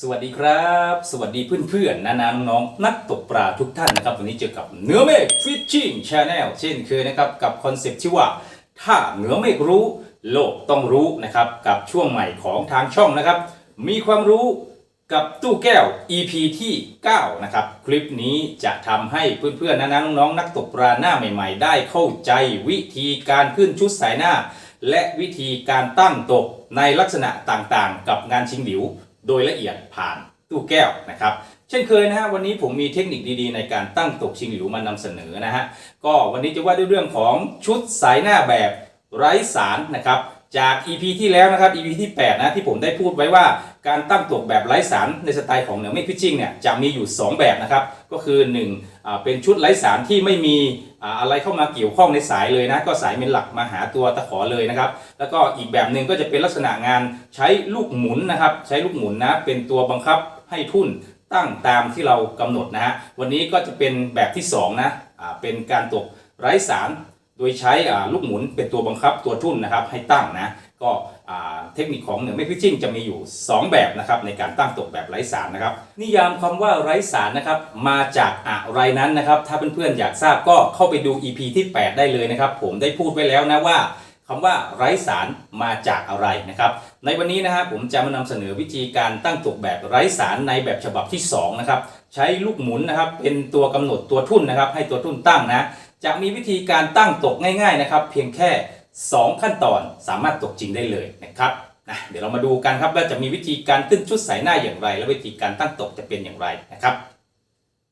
สวัสดีครับ สวัสดีเพื่อนๆนานาน้องๆนักตกปลาทุกท่านนะครับวันนี้เจอกับเนื้อเมฆฟิชชิ่งชาแนลเช่นเคยนะครับกับคอนเซ็ปต์ที่ว่า ถ้าเนื้อเมฆรู้ โลกต้องรู้นะครับกับช่วงใหม่ของทางช่องนะครับ มีความรู้กับตู้แก้ว EP ที่ 9 นะครับ คลิปนี้จะทำให้เพื่อนๆนานาน้องๆนักตกปลาหน้าใหม่ ๆ ได้เข้าใจวิธีการขึ้นชุดสายหน้า และวิธีการตั้งตกในลักษณะต่างๆ กับงานชิงหลิว โดยละเอียดผ่านตู้แก้วนะครับ เช่นเคยนะฮะวันนี้ผมมีเทคนิคดีๆ ในการตั้งตกชิงหลิวมานำเสนอนะฮะก็วันนี้จะว่าด้วยเรื่องของชุดสายหน้าแบบไร้สารนะครับ จาก EP ที่แล้วนะครับ EP ที่ 8 นะที่ผมได้พูดไว้ว่าการตั้งตกแบบไร้สารในสไตล์ของเหนือเมฆพิชชิ่งเนี่ยจะมีอยู่ 2 แบบนะครับ ก็คือ1อ่าเป็นชุดไร้สารที่ไม่มีอ่าอะไรเข้ามาเกี่ยวข้องในสายเลยนะ ก็สายเป็นหลักมาหาตัวตะขอเลยนะครับ แล้วก็อีกแบบหนึ่งก็จะเป็นลักษณะงานใช้ลูกหมุนนะครับ ใช้ลูกหมุนนะเป็นตัวบังคับให้ทุ่นตั้งตามที่เรากำหนดนะฮะวันนี้ก็จะเป็นแบบที่สองนะอ่าเป็นการตกไร้สาร โดยใช้ลูกหมุนเป็นตัวบังคับตัวทุ่นนะครับให้ตั้งนะก็เทคนิคของเหนือไม่พิชชิ่งจะมีอยู่ 2 แบบนะครับในการตั้งตกแบบไร้สารนะครับนิยามคำว่าไร้สารนะครับมาจากอะไรนั้นนะครับถ้าเพื่อนๆอยากทราบก็เข้าไปดู EP ที่ 8 ได้เลยนะครับ ผมได้พูดไว้แล้วนะว่าคำว่าไร้สารมาจากอะไรนะครับ ในวันนี้นะฮะผมจะมานำเสนอวิธีการตั้งตกแบบไร้สารในแบบฉบับที่2นะครับใช้ลูกหมุนนะครับเป็นตัวกำหนดตัวทุ่นนะครับให้ตัวทุ่นตั้งนะ จะมีวิธีการตั้งตกง่ายๆนะครับ เพียงแค่ 2 ขั้นตอนสามารถตกจริงได้เลยนะครับนะเดี๋ยวเรามาดูกันครับว่าจะมีวิธีการขึ้นชุดสายหน้าอย่างไร และวิธีการตั้งตกจะเป็นอย่างไรนะครับ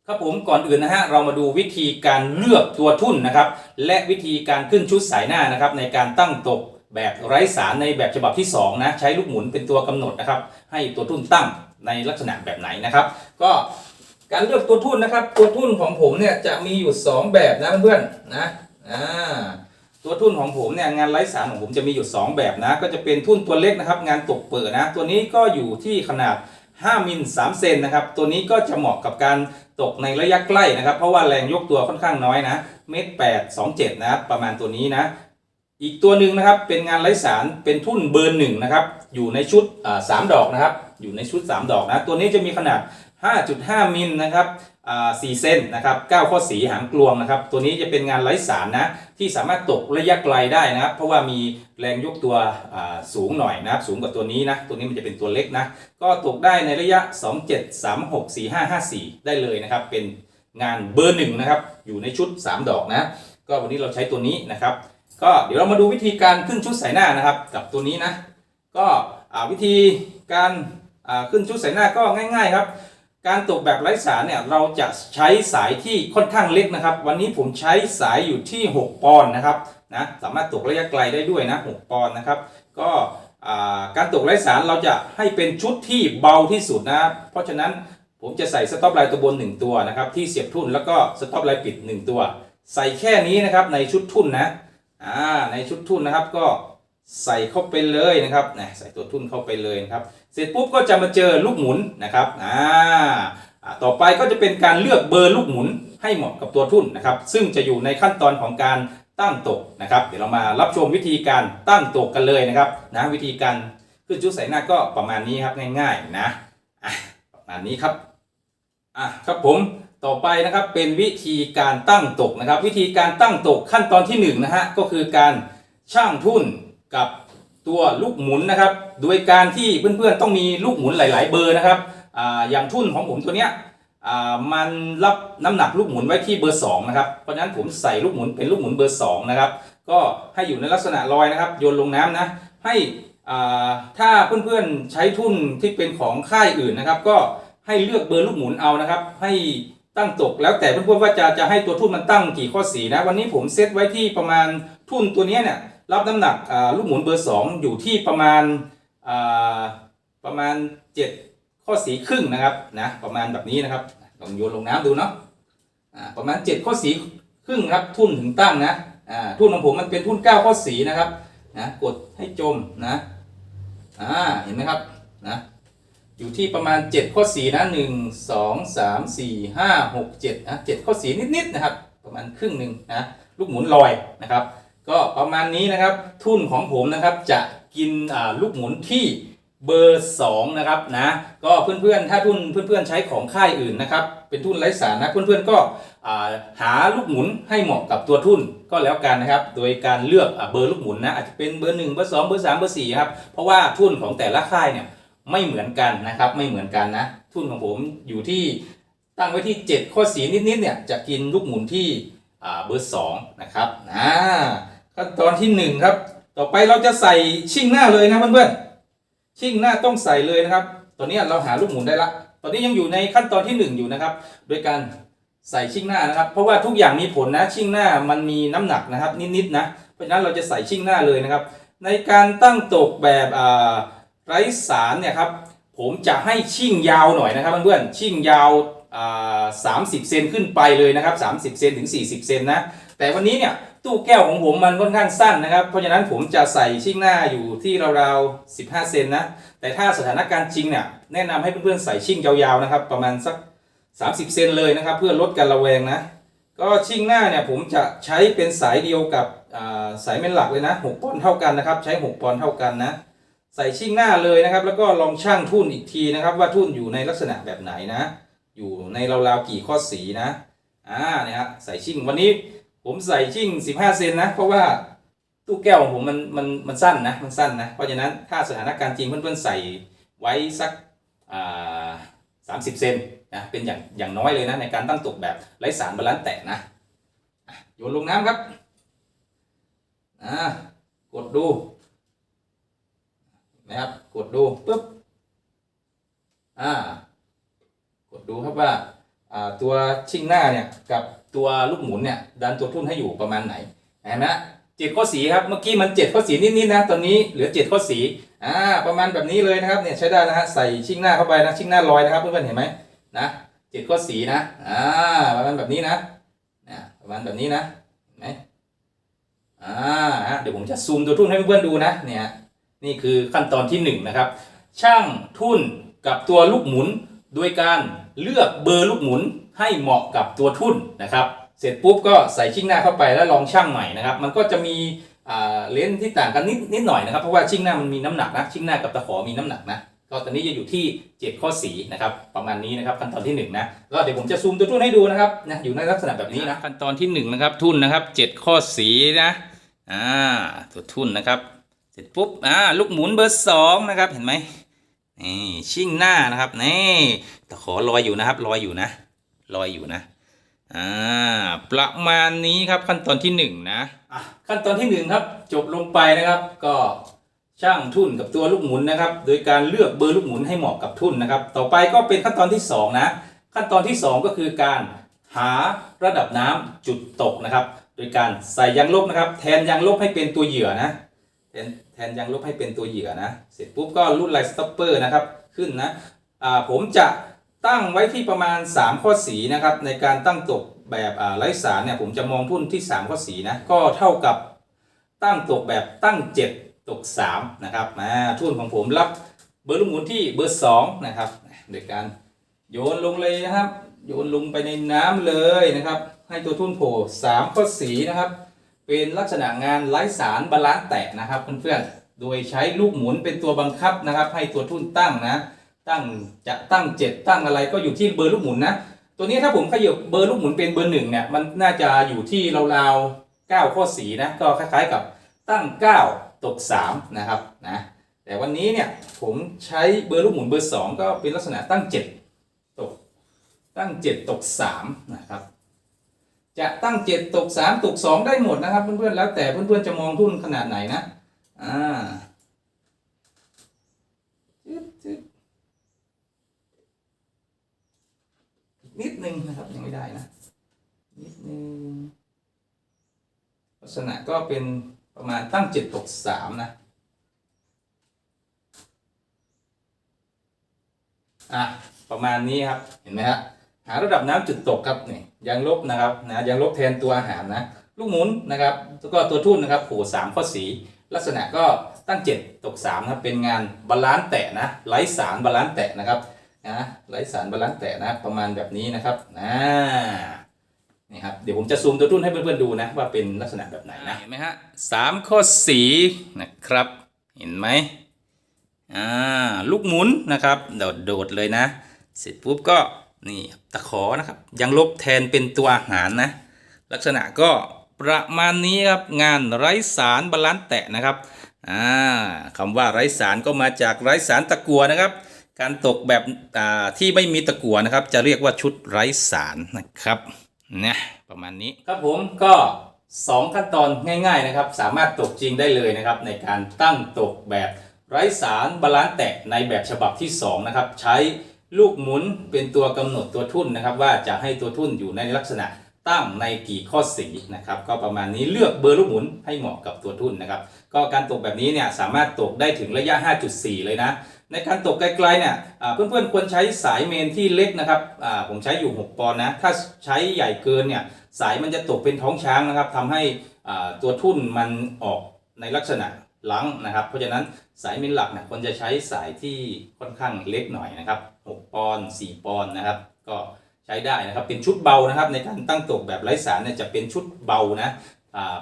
ครับผมก่อนอื่นนะฮะเรามาดูวิธีการเลือกตัวทุ่นนะครับ และวิธีการขึ้นชุดสายหน้านะครับในการตั้งตกแบบไร้สารในแบบฉบับที่2นะใช้ลูกหมุนเป็นตัวกำหนดนะครับ ให้ตัวทุ่นตั้งในลักษณะแบบไหนนะครับ ก็ การเลือกตัวทุ่นนะครับ ตัวทุ่นของผมเนี่ยจะมีอยู่ 2 แบบนะเพื่อนๆนะอ่าตัวทุ่นของผมเนี่ยงานไร้สารของผมจะมีอยู่ 2 แบบนะ ก็จะเป็นทุ่นตัวเล็กนะครับ งานตกเปิดนะ ตัวนี้ก็อยู่ที่ขนาด 5มิล3เซนนะครับ ตัวนี้ก็จะเหมาะกับการตกในระยะใกล้นะครับ เพราะว่าแรงยกตัวค่อนข้างน้อยนะเมตรแปดสองเจ็ดนะครับประมาณตัวนี้นะอีกตัวหนึ่งนะครับเป็นงานไร้สารเป็นทุ่นเบอร์หนึ่งนะครับอยู่ในชุดสามดอกนะครับอยู่ในชุด 3 ดอกนะตัวนี้จะมีขนาด 5.5 มิลนะครับอ่า4เซนนะครับ9ข้อสีหางกลวงนะครับ ตัวนี้จะเป็นงานไร้สารนะ ที่สามารถตกระยะไกลได้นะครับ เพราะว่ามีแรงยกตัวสูงหน่อยนะครับ สูงกว่าตัวนี้นะ ตัวนี้มันจะเป็นตัวเล็กนะ ก็ตกได้ในระยะ 2 7 3 6 4 5 5 4 ได้เลยนะครับ เป็นงานเบอร์หนึ่งนะครับ อยู่ในชุด 3 ดอกนะ ก็วันนี้เราใช้ตัวนี้นะครับ ก็เดี๋ยวเรามาดูวิธีการขึ้นชุดสายหน้านะครับ กับตัวนี้นะ ก็วิธีการขึ้นชุดสายหน้าก็ง่าย ๆ ครับ การตกแบบไร้สารเนี่ยเราจะใช้สายที่ค่อนข้างเล็กนะครับ วันนี้ผมใช้สายอยู่ที่ 6 ปอนด์นะครับนะสามารถตกระยะไกลได้ด้วยนะ 6 ปอนด์นะครับ ก็การตกไร้สารเราจะให้เป็นชุดที่เบาที่สุดนะ เพราะฉะนั้นผมจะใส่สต็อปไลน์ตัวบน 1 ตัวนะครับที่เสียบทุ่นแล้วก็สต็อปไลน์ปิด 1 ตัว ใส่แค่นี้นะครับในชุดทุ่นนะอ่าในชุดทุ่นนะครับก็ใส่เข้าไปเลยนะครับนะใส่ตัวทุ่นเข้าไปเลยนะครับ เสร็จปุ๊บก็จะมาเจอลูกหมุนนะครับอ่าต่อไปก็จะเป็นการเลือกเบอร์ลูกหมุนให้เหมาะกับตัวทุ่นนะครับ ซึ่งจะอยู่ในขั้นตอนของการตั้งตกนะครับ เดี๋ยวเรามารับชมวิธีการตั้งตกกันเลยนะครับนะวิธีการขึ้นชุดใส่หน้าก็ประมาณนี้ครับง่ายๆนะอะประมาณนี้ครับอะครับผมต่อไปนะครับเป็นวิธีการตั้งตกนะครับ วิธีการตั้งตกขั้นตอนที่หนึ่งนะฮะก็คือการช่างทุ่นกับ ตัวลูกหมุนนะครับ โดยการที่เพื่อนๆต้องมีลูกหมุนหลาย ๆ เบอร์นะครับออย่างทุ่นของผมตัวเนี้ยมันรับน้ำหนักลูกหมุนไว้ที่เบอร์ 2 นะครับ เพราะฉะนั้นผมใส่ลูกหมุนเป็นลูกหมุนเบอร์ 2 นะครับ ก็ให้อยู่ในลักษณะลอยนะครับ โยนลงน้ำนะ ให้ถ้าเพื่อนๆใช้ทุ่นที่เป็นของค่ายอื่นนะครับ ก็ให้เลือกเบอร์ลูกหมุนเอานะครับ ให้ตั้งตกแล้วแต่เพื่อนๆว่าจะจะให้ตัวทุ่นมันตั้งกี่ข้อสีนะ วันนี้ผมเซตไว้ที่ประมาณทุ่นตัวนี้เนี่ย รับน้ำหนักลูกหมุนเบอร์ 2 อยู่ที่ประมาณประมาณ 7 ข้อสีครึ่งนะครับนะประมาณแบบนี้นะครับลองโยนลงน้ำดูเนาะประมาณ 7 ข้อสีครึ่งครับทุ่นถึงตั้งนะทุ่นของผมมันเป็นทุ่น 9 ข้อสีนะครับนะกดให้จมนะอ่าเห็นไหมครับนะอยู่ที่ประมาณ 7 ข้อสีนะ1 2 3 4 5 6 7นะ7ข้อสีนิดๆนะครับ ประมาณครึ่งหนึ่งนะลูกหมุนลอยนะครับ ก็ประมาณนี้นะครับทุ่นของผมนะครับจะกินลูกหมุนที่เบอร์2นะครับนะก็เพื่อนๆถ้าทุนเพื่อนๆใช้ของค่ายอื่นนะครับเป็นทุนไร้สารนะเพื่อนๆก็หาลูกหมุนให้เหมาะกับตัวทุนก็แล้วกันนะครับโดยการเลือกเบอร์ลูกหมุนนะอาจจะเป็นเบอร์1เบอร์2เบอร์3เบอร์4ครับเพราะว่าทุนของแต่ละค่ายเนี่ยไม่เหมือนกันนะครับไม่เหมือนกันนะทุนของผมอยู่ที่ตั้งไว้ที่ 7 ข้อสีนิดๆเนี่ยจะกินลูกหมุนที่เบอร์2นะครับนะ ขั้นตอนที่หนึ่งครับ ต่อไปเราจะใส่ชิ่งหน้าเลยนะเพื่อนๆชิ่งหน้าต้องใส่เลยนะครับ ตอนนี้เราหาลูกหมุนได้ละ ตอนนี้ยังอยู่ในขั้นตอนที่หนึ่งอยู่นะครับ โดยการใส่ชิ่งหน้านะครับ เพราะว่าทุกอย่างมีผลนะชิ่งหน้ามันมีน้ำหนักนะครับ นิดๆนะ เพราะฉะนั้นเราจะใส่ชิ่งหน้าเลยนะครับ ในการตั้งตกแบบไร้สารเนี่ยครับผมจะให้ชิ่งยาวหน่อยนะครับเพื่อนๆชิ่งยาวอ่า30เซนขึ้นไปเลยนะครับ30เซนถึง40เซนนะแต่วันนี้เนี่ย ตู้แก้วของผมมันค่อนข้างสั้นนะครับ เพราะฉะนั้นผมจะใส่ชิ่งหน้าอยู่ที่ราวๆ15 เซนนะ แต่ถ้าสถานการณ์จริงเนี่ยแนะนำให้เพื่อนๆใส่ชิ่งยาวๆนะครับ ประมาณสัก 30 เซนเลยนะครับ เพื่อลดการระแวงนะ ก็ชิ่งหน้าเนี่ยผมจะใช้เป็นสายเดียวกับสายเมนหลักเลยนะ6ปอนด์เท่ากันนะครับ ใช้ 6ปอนด์เท่ากันนะใส่ชิ่งหน้าเลยนะครับ แล้วก็ลองช่างทุ่นอีกทีนะครับ ว่าทุ่นอยู่ในลักษณะแบบไหนนะ อยู่ในราวๆกี่ข้อสีนะอ่าเนี่ยฮะใส่ชิ่งวันนี้ ผมใส่ชิ่ง15เซนนะ เพราะว่าตู้แก้วของผมมันมันมันสั้นนะมันสั้นนะ เพราะฉะนั้นถ้าสถานการณ์จริงเพื่อนๆใส่ไว้สักสามสิบเซนนะเป็นอย่างอย่างน้อยเลยนะในการตั้งตกแบบไร้สารบาลานซ์แตะนะโยนลงน้ำครับอ่ากดดูนะครับกดดูปุ๊บอ่ากดดูครับว่าตัวชิ่งหน้าเนี่ยกับ ตัวลูกหมุนเนี่ยดันตัวทุ่นให้อยู่ประมาณไหนเห็นไหมเจ็ดข้อสีครับเมื่อกี้มันเจ็ดข้อสีนิดๆนะตอนนี้เหลือเจ็ดข้อสีอ่าประมาณแบบนี้เลยนะครับเนี่ยใช้ได้นะฮะใส่ชิ่งหน้าเข้าไปนะชิ่งหน้าลอยนะครับเพื่อนๆเห็นไหมนะเจ็ดข้อสีนะอ่าประมาณแบบนี้นะนะประมาณแบบนี้นะเห็นไหมอ่าฮะเดี๋ยวผมจะซูมตัวทุ่นให้เพื่อนๆดูนะเนี่ยนี่คือขั้นตอนที่หนึ่งนะครับช่างทุ่นกับตัวลูกหมุนโดยการเลือกเบอร์ลูกหมุน ให้เหมาะกับตัวทุ่นนะครับ เสร็จปุ๊บก็ใส่ชิ่งหน้าเข้าไปแล้วลองช่างใหม่นะครับ มันก็จะมีเลนส์ที่ต่างกันนิดนิดหน่อยนะครับ เพราะว่าชิ่งหน้ามันมีน้ำหนักนะชิ่งหน้ากับตะขอมีน้ำหนักนะก็ตอนนี้จะอยู่ที่ 7 ข้อสีนะครับประมาณนี้นะครับขั้นตอนที่1นะก็เดี๋ยวผมจะซูมตัวทุ่นให้ดูนะครับนะอยู่ในลักษณะแบบนี้นะขั้นตอนที่1นะครับทุ่นนะครับ7ข้อสีนะอ่าตัวทุ่นนะครับ เสร็จปุ๊บอ่าลูกหมุนเบอร์สองนะครับเห็นไหมนี่ชิ่งหน้านะครับนี่ตะขอลอยอยู่นะครับลอยอยู่นะ ลอยอยู่นะอ่าประมาณนี้ครับขั้นตอนที่หนึ่งนะอะขั้นตอนที่หนึ่งครับจบลงไปนะครับ ก็ช่างทุ่นกับตัวลูกหมุนนะครับ โดยการเลือกเบอร์ลูกหมุนให้เหมาะกับทุ่นนะครับ ต่อไปก็เป็นขั้นตอนที่สองนะขั้นตอนที่สองก็คือการหาระดับน้ำจุดตกนะครับ โดยการใส่ยางลบนะครับ แทนยางลบให้เป็นตัวเหยื่อนะแทนแทนยางลบให้เป็นตัวเหยื่อนะ เสร็จปุ๊บก็รุ่นไลน์สต็อปเปอร์นะครับขึ้นนะอ่าผมจะ ตั้งไว้ที่ประมาณ 3 ข้อสีนะครับในการตั้งตกแบบไร้สารเนี่ยผมจะมองทุ่นที่ 3 ข้อสีนะก็เท่ากับตั้งตกแบบตั้ง 7 ตก 3 นะครับมาทุ่นของผมรับเบอร์ลูกหมุนที่เบอร์2นะครับโดยการโยนลงเลยนะครับ โยนลงไปในน้ำเลยนะครับ ให้ตัวทุ่นโผล่3ข้อสีนะครับ เป็นลักษณะงานไร้สารบาลานซ์แตะนะครับเพื่อนๆโดยใช้ลูกหมุนเป็นตัวบังคับนะครับ ให้ตัวทุ่นตั้งนะ ตั้งจะตั้ง7ตั้งอะไรก็อยู่ที่เบอร์ลูกหมุนนะ ตัวนี้ถ้าผมขยับเบอร์ลูกหมุนเป็นเบอร์หนึ่งเนี่ยมันน่าจะอยู่ที่ราวๆ9ข้อสีนะก็คล้ายๆกับตั้ง9ตก3นะครับนะแต่วันนี้เนี่ยผมใช้เบอร์ลูกหมุนเบอร์2ก็เป็นลักษณะตั้ง7ตกตั้ง7ตก3นะครับจะตั้ง7ตก3ตก2ได้หมดนะครับเพื่อนๆแล้วแต่เพื่อนๆจะมองทุนขนาดไหนนะอ่าจึ๊บจึ๊บ นึงนะครับยังไม่ได้นะนิดนึงลักษณะก็เป็นประมาณตั้ง7ตก3นะอะประมาณนี้ครับเห็นไหมฮะหาระดับน้ำจุดตกครับนี่ยางลบนะครับนะยางลบแทนตัวอาหารนะลูกหมุนนะครับแล้วก็ตัวทุ่นนะครับโผล่สามข้อสี ลักษณะก็ตั้ง7ตก3นะครับเป็นงานบาลานซ์แตะนะไร้สารบาลานซ์แตะนะครับ นะไร้สารบาลานซ์แตะนะประมาณแบบนี้นะครับอ่านี่ครับเดี๋ยวผมจะซูมตัวทุ่นให้เพื่อนๆดูนะว่าเป็นลักษณะแบบไหนนะเห็นไหมฮะสามข้อสีนะครับ เห็นไหมอ่าลูกหมุนนะครับโดดโดดเลยนะ เสร็จปุ๊บก็นี่ตะขอนะครับ ยังลบแทนเป็นตัวอาหารนะ ลักษณะก็ประมาณนี้ครับงานไร้สารบาลานซ์แตะนะครับอ่าคำว่าไร้สารก็มาจากไร้สารตะกัวนะครับ การตกแบบที่ไม่มีตะกัวนะครับ จะเรียกว่าชุดไร้สารนะครับนะประมาณนี้ครับผมก็2ขั้นตอนง่าย ๆนะครับ สามารถตกจริงได้เลยนะครับ ในการตั้งตกแบบไร้สารบาลานซ์แตะในแบบฉบับที่2นะครับใช้ลูกหมุนเป็นตัวกำหนดตัวทุ่นนะครับ ว่าจะให้ตัวทุ่นอยู่ในลักษณะตั้งในกี่ข้อสีนะครับ ก็ประมาณนี้เลือกเบอร์ลูกหมุนให้เหมาะกับตัวทุ่นนะครับ ก็การตกแบบนี้เนี่ยสามารถตกได้ถึงระยะ 5.4 เลยนะ ในการตกไกลๆเนี่ยเพื่อนๆควรใช้สายเมนที่เล็กนะครับผมใช้อยู่ 6 ปอนด์นะ ถ้าใช้ใหญ่เกินเนี่ยสายมันจะตกเป็นท้องช้างนะครับทำให้ตัวทุ่นมันออกในลักษณะลังนะครับ เพราะฉะนั้นสายเมนหลักเนี่ยควรจะใช้สายที่ค่อนข้างเล็กหน่อยนะครับ 6 ปอนด์4ปอนด์นะครับ ก็ใช้ได้นะครับเป็นชุดเบานะครับ ในการตั้งตกแบบไร้สารเนี่ยจะเป็นชุดเบานะ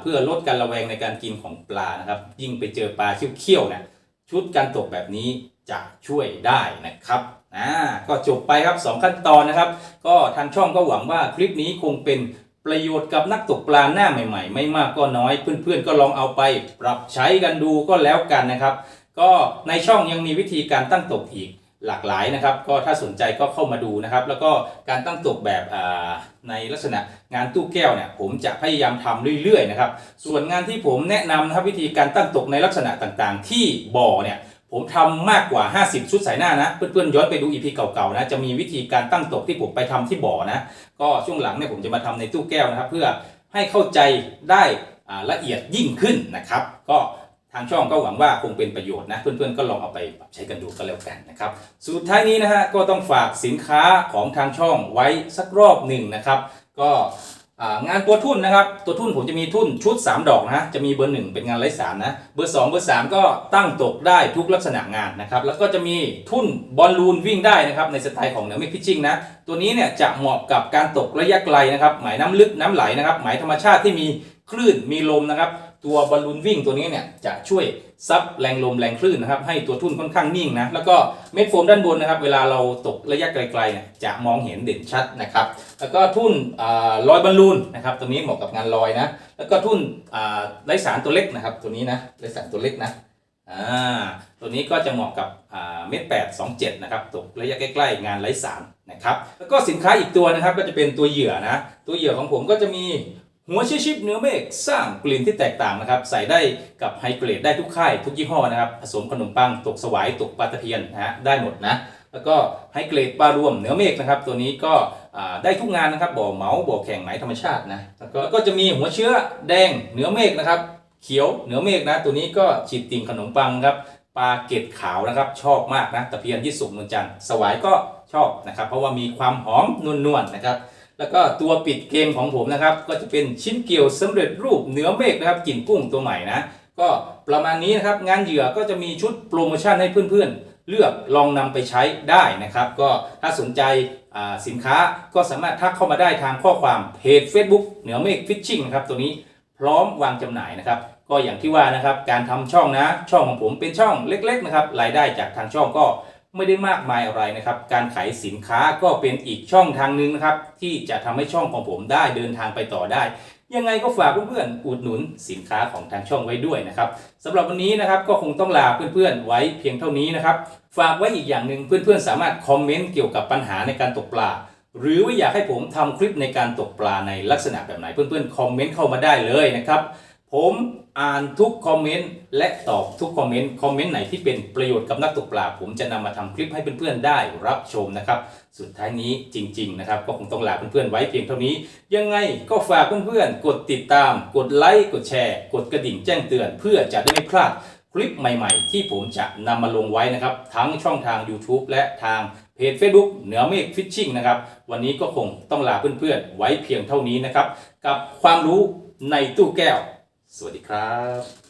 เพื่อลดการระแวงในการกินของปลานะครับ ยิ่งไปเจอปลาเขี้ยวๆเนี่ยชุดการตกแบบนี้ จะช่วยได้นะครับอ่าก็จบไปครับ 2 ขั้นตอนนะครับ ก็ทางช่องก็หวังว่าคลิปนี้คงเป็นประโยชน์กับนักตกปลาหน้าใหม่ๆ ไม่มากก็น้อย เพื่อนๆ ก็ลองเอาไปปรับใช้กันดูก็แล้วกันนะครับ ก็ในช่องยังมีวิธีการตั้งตกอีกหลากหลายนะครับ ก็ถ้าสนใจก็เข้ามาดูนะครับ แล้วก็การตั้งตกแบบในลักษณะงานตู้แก้วเนี่ยผมจะพยายามทำเรื่อยๆนะครับ ส่วนงานที่ผมแนะนำนะครับวิธีการตั้งตกในลักษณะต่างๆ ที่บ่อเนี่ย ผมทำมากกว่า 50 ชุดสายหน้านะ เพื่อนๆย้อนไปดูอีพีเก่าๆนะ จะมีวิธีการตั้งตกที่ผมไปทำที่บ่อนะ ก็ช่วงหลังเนี่ยผมจะมาทำในตู้แก้วนะครับ เพื่อให้เข้าใจได้ละเอียดยิ่งขึ้นนะครับ ก็ทางช่องก็หวังว่าคงเป็นประโยชน์นะ เพื่อนๆก็ลองเอาไปปรับใช้กันดูก็แล้วกันนะครับ สุดท้ายนี้นะฮะก็ต้องฝากสินค้าของทางช่องไว้สักรอบหนึ่งนะครับ ก็ งานตัวทุ่นนะครับ ตัวทุ่นผมจะมีทุ่นชุด 3 ดอกนะจะมีเบอร์หนึ่งเป็นงานไร้สารนะเบอร์ 2 เบอร์ 3 ก็ตั้งตกได้ทุกลักษณะงานนะครับ แล้วก็จะมีทุ่นบอลลูนวิ่งได้นะครับในสไตล์ของเหนือไมฆพิชชิ่งนะ ตัวนี้เนี่ยจะเหมาะกับการตกระยะไกลนะครับ หมายน้ำลึกน้ำไหลนะครับ หมายธรรมชาติที่มีคลื่นมีลมนะครับ ตัวบอลลูนวิ่งตัวนี้เนี่ยจะช่วยซับแรงลมแรงคลื่นนะครับให้ตัวทุ่นค่อนข้างนิ่งนะแล้วก็เม็ดโฟมด้านบนนะครับ เวลาเราตกระยะไกลๆเนี่ยจะมองเห็นเด่นชัดนะครับ แล้วก็ทุ่นลอยบอลลูนนะครับตัวนี้เหมาะกับงานลอยนะ แล้วก็ทุ่นไร้สารตัวเล็กนะครับ ตัวนี้นะไร้สารตัวเล็กนะอ่าตัวนี้ก็จะเหมาะกับเม็ดแปดสองเจ็ดนะครับตกระยะใกล้ๆงานไร้สารนะครับ แล้วก็สินค้าอีกตัวนะครับก็จะเป็นตัวเหยื่อนะตัวเหยื่อของผมก็จะมี หัวชิชิปเนื้อเมฆสร้างกลิ่นที่แตกต่างนะครับ ใส่ได้กับไฮเกรดได้ทุกค่ายทุกยี่ห้อนะครับ ผสมขนมปังตกสวายตกปลาตะเพียนนะฮะได้หมดนะ แล้วก็ไฮเกรดปลารวมเนื้อเมฆนะครับ ตัวนี้ก็ได้ทุกงานนะครับบ่อเมาบ่อแข่งไหมธรรมชาตินะแล้วก็ก็จะมีหัวเชื้อแดงเนื้อเมฆนะครับเขียวเหนือเมฆนะ ตัวนี้ก็ฉีดติ่งขนมปังครับปลาเกตขาวนะครับ ชอบมากนะตะเพียนยี่สุกนวลจันทร์สวายก็ชอบนะครับ เพราะว่ามีความหอมนวลๆนะครับ แล้วก็ตัวปิดเกมของผมนะครับ ก็จะเป็นชิ้นเกี่ยวสำเร็จรูปเนื้อเมฆนะครับกลิ่นกุ้งตัวใหม่นะ ก็ประมาณนี้นะครับ งานเหยื่อก็จะมีชุดโปรโมชั่นให้เพื่อนๆ เลือกลองนำไปใช้ได้นะครับ ก็ถ้าสนใจสินค้าก็สามารถทักเข้ามาได้ทางข้อความเพจ Facebook เหนือเมฆฟิชชิ่งนะครับตัวนี้พร้อมวางจำหน่ายนะครับ ก็อย่างที่ว่านะครับการทำช่องนะช่องของผมเป็นช่องเล็ก ๆ นะครับรายได้จากทางช่องก็ ไม่ได้มากมายอะไรนะครับ การขายสินค้าก็เป็นอีกช่องทางหนึ่งนะครับ ที่จะทำให้ช่องของผมได้เดินทางไปต่อได้ ยังไงก็ฝากเพื่อนๆอุดหนุนสินค้าของทางช่องไว้ด้วยนะครับสำหรับวันนี้นะครับก็คงต้องลาเพื่อนๆไว้เพียงเท่านี้นะครับ ฝากไว้อีกอย่างหนึ่งเพื่อนๆ สามารถคอมเมนต์เกี่ยวกับปัญหาในการตกปลาหรือว่าอยากให้ผมทำคลิปในการตกปลาในลักษณะแบบไหนเพื่อนๆคอมเมนต์เข้ามาได้เลยนะครับ ผมอ่านทุกคอมเมนต์และตอบทุกคอมเมนต์คอมเมนต์ไหนที่เป็นประโยชน์กับนักตกปลาผมจะนำมาทำคลิปให้เพื่อนๆได้รับชมนะครับ สุดท้ายนี้จริง ๆ นะครับ ก็คงต้องลาเพื่อนๆไว้เพียงเท่านี้ ยังไงก็ฝากเพื่อนๆกดติดตาม กดไลค์กดแชร์ กดกระดิ่งแจ้งเตือน เพื่อจะได้ไม่พลาดคลิปใหม่ๆ ที่ผมจะนำมาลงไว้นะครับ ทั้งช่องทาง YouTube และทางเพจ Facebook เหนือเมฆฟิชชิ่งนะครับ วันนี้ก็คงต้องลาเพื่อนๆ ไว้เพียงเท่านี้นะครับ กับความรู้ในตู้แก้ว สวัสดีครับ